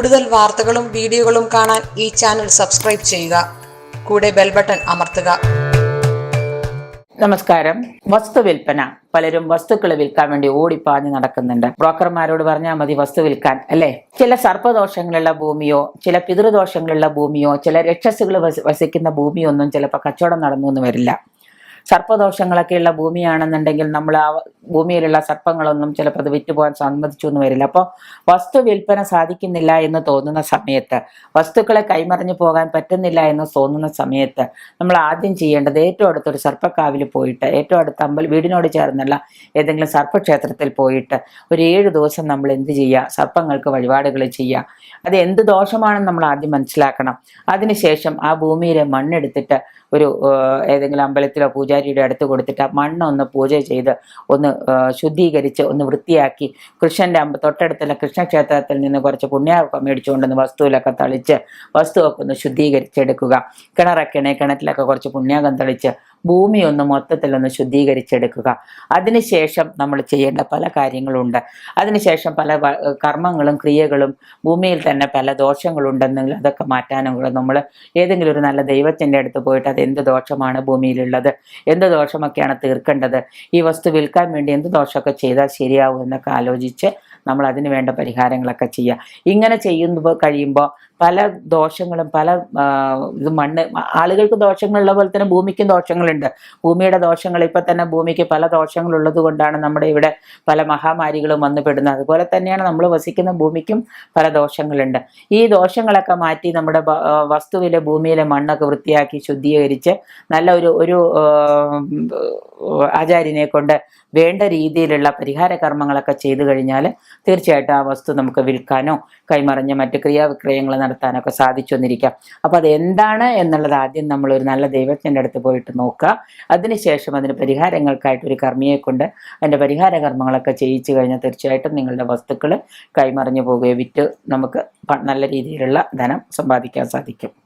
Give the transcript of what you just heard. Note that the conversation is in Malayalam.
കൂടുതൽ വാർത്തകളും വീഡിയോകളും കാണാൻ ഈ ചാനൽ സബ്സ്ക്രൈബ് ചെയ്യുക. കൂടെ ബെൽ ബട്ടൺ അമർത്തുക. നമസ്കാരം. വസ്തു വിൽപ്പന. പലരും വസ്തുക്കൾ വിൽക്കാൻ വേണ്ടി ഓടിപ്പാഞ്ഞ് നടക്കുന്നുണ്ട്. ബ്രോക്കർമാരോട് പറഞ്ഞാൽ മതി വസ്തു വിൽക്കാൻ അല്ലേ? ചില സർപ്പദോഷങ്ങളുള്ള ഭൂമിയോ ചില പിതൃദോഷങ്ങളുള്ള ഭൂമിയോ ചില രക്ഷസുകൾ വസിക്കുന്ന ഭൂമിയോ ഒന്നും ചിലപ്പോൾ കച്ചവടം നടന്നു എന്ന് വരില്ല. സർപ്പദോഷങ്ങളൊക്കെയുള്ള ഭൂമിയാണെന്നുണ്ടെങ്കിൽ നമ്മൾ ആ ഭൂമിയിലുള്ള സർപ്പങ്ങളൊന്നും ചിലപ്പോൾ അത് വിറ്റുപോകാൻ സമ്മതിച്ചു എന്ന് വരില്ല. അപ്പോൾ വസ്തു വിൽപ്പന സാധിക്കുന്നില്ല എന്ന് തോന്നുന്ന സമയത്ത് വസ്തുക്കളെ കൈമറിഞ്ഞു പോകാൻ പറ്റുന്നില്ല എന്ന് തോന്നുന്ന സമയത്ത് നമ്മൾ ആദ്യം ചെയ്യേണ്ടത് ഏറ്റവും അടുത്തൊരു സർപ്പക്കാവിൽ പോയിട്ട് ഏറ്റവും അടുത്ത അമ്പൽ വീടിനോട് ചേർന്നുള്ള ഏതെങ്കിലും സർപ്പക്ഷേത്രത്തിൽ പോയിട്ട് ഒരു ഏഴ് ദിവസം നമ്മൾ എന്ത് ചെയ്യുക? സർപ്പങ്ങൾക്ക് വഴിപാടുകൾ ചെയ്യുക. അത് എന്ത് ദോഷമാണെന്ന് നമ്മൾ ആദ്യം മനസ്സിലാക്കണം. അതിനുശേഷം ആ ഭൂമിയിലെ മണ്ണെടുത്തിട്ട് ഒരു ഏതെങ്കിലും അമ്പലത്തിലോ പൂജാരിയുടെ അടുത്ത് കൊടുത്തിട്ട് ആ മണ്ണൊന്ന് പൂജ ചെയ്ത് ഒന്ന് ശുദ്ധീകരിച്ച് ഒന്ന് വൃത്തിയാക്കി കൃഷ്ണന്റെ അമ്പ തൊട്ടടുത്തുള്ള കൃഷ്ണക്ഷേത്രത്തിൽ നിന്ന് കുറച്ച് പുണ്യാവൊക്കെ മേടിച്ചുകൊണ്ടുവന്ന് വസ്തുവിലൊക്കെ തളിച്ച് വസ്തുവൊക്കെ ഒന്ന് ശുദ്ധീകരിച്ചെടുക്കുക. കിണറൊക്കെയാണെങ്കിൽ കിണറ്റിലൊക്കെ കുറച്ച് പുണ്യാകം തളിച്ച് ഭൂമി ഒന്ന് മൊത്തത്തിലൊന്ന് ശുദ്ധീകരിച്ചെടുക്കുക. അതിനുശേഷം നമ്മൾ ചെയ്യേണ്ട പല കാര്യങ്ങളുണ്ട്. അതിനുശേഷം പല കർമ്മങ്ങളും ക്രിയകളും ഭൂമിയിൽ തന്നെ പല ദോഷങ്ങളുണ്ടെന്നെങ്കിൽ അതൊക്കെ മാറ്റാനും നമ്മൾ ഏതെങ്കിലും ഒരു നല്ല ദൈവത്തിന്റെ അടുത്ത് പോയിട്ട് അത് എന്ത് ദോഷമാണ് ഭൂമിയിലുള്ളത്? എന്ത് ദോഷമൊക്കെയാണ് തീർക്കേണ്ടത്? ഈ വസ്തു വിൽക്കാൻ വേണ്ടി എന്ത് ദോഷമൊക്കെ ചെയ്താൽ ശരിയാവും എന്നൊക്കെ ആലോചിച്ച് നമ്മൾ അതിന് വേണ്ട പരിഹാരങ്ങളൊക്കെ ചെയ്യുക ഇങ്ങനെ ചെയ്യുമ്പോൾ കഴിയുമ്പോൾ പല ദോഷങ്ങളും പല ഇത് മണ്ണ് ആളുകൾക്ക് ദോഷങ്ങളുള്ള പോലെ തന്നെ ഭൂമിക്കും ദോഷങ്ങളുണ്ട്. ഭൂമിയുടെ ദോഷങ്ങൾ ഇപ്പം തന്നെ ഭൂമിക്ക് പല ദോഷങ്ങളുള്ളത് കൊണ്ടാണ് നമ്മുടെ ഇവിടെ പല മഹാമാരികളും വന്നു പെടുന്നത്. അതുപോലെ തന്നെയാണ് നമ്മൾ വസിക്കുന്ന ഭൂമിക്കും പല ദോഷങ്ങളുണ്ട്. ഈ ദോഷങ്ങളൊക്കെ മാറ്റി നമ്മുടെ വസ്തുവിലെ ഭൂമിയിലെ മണ്ണൊക്കെ വൃത്തിയാക്കി ശുദ്ധീകരിച്ച് നല്ല ഒരു ഒരു ആചാര്യനെ കൊണ്ട് വേണ്ട രീതിയിലുള്ള പരിഹാര കർമ്മങ്ങളൊക്കെ ചെയ്തു കഴിഞ്ഞാൽ തീർച്ചയായിട്ടും ആ വസ്തു നമുക്ക് വിൽക്കാനോ കൈമറിഞ്ഞ മറ്റ് ക്രിയാവിക്രയങ്ങൾ നടത്താനൊക്കെ സാധിച്ചു വന്നിരിക്കാം അപ്പോൾ അത് എന്താണ് എന്നുള്ളത് ആദ്യം നമ്മൾ ഒരു നല്ല ദൈവജ്ഞന്റെ അടുത്ത് പോയിട്ട് നോക്കുക. അതിനുശേഷം അതിന് പരിഹാരങ്ങൾക്കായിട്ട് ഒരു കർമ്മിയെ കൊണ്ട് അതിന്റെ പരിഹാര കർമ്മങ്ങളൊക്കെ ചെയ്യിച്ചു കഴിഞ്ഞാൽ തീർച്ചയായിട്ടും നിങ്ങളുടെ വസ്തുക്കൾ കൈമറിഞ്ഞു പോവുകയോ വിറ്റ് നമുക്ക് നല്ല രീതിയിലുള്ള ധനം സമ്പാദിക്കാൻ സാധിക്കും.